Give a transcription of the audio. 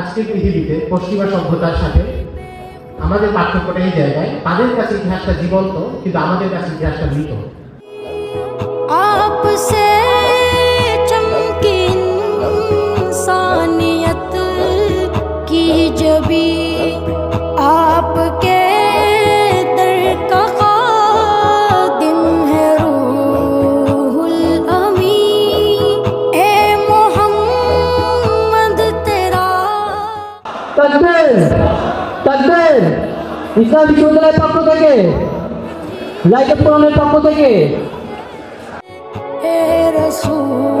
আজকের পৃথিবীতে পশ্চিমা সভ্যতার সাথে আমাদের পার্থক্যটা এই জায়গায়। তাদের কাছে ইতিহাসটা জীবন্ত কিন্তু আমাদের কাছে ইতিহাসটা মৃত। जबी आपके दर का खादिम है रूहुल अमी ए मोहम्मद तेरा তাকবীর তাকবীর ইসলাম বিশ্ববিদ্যালয়ের পক্ষ থেকে লাইক পুরানের পক্ষ থেকে ए रसूल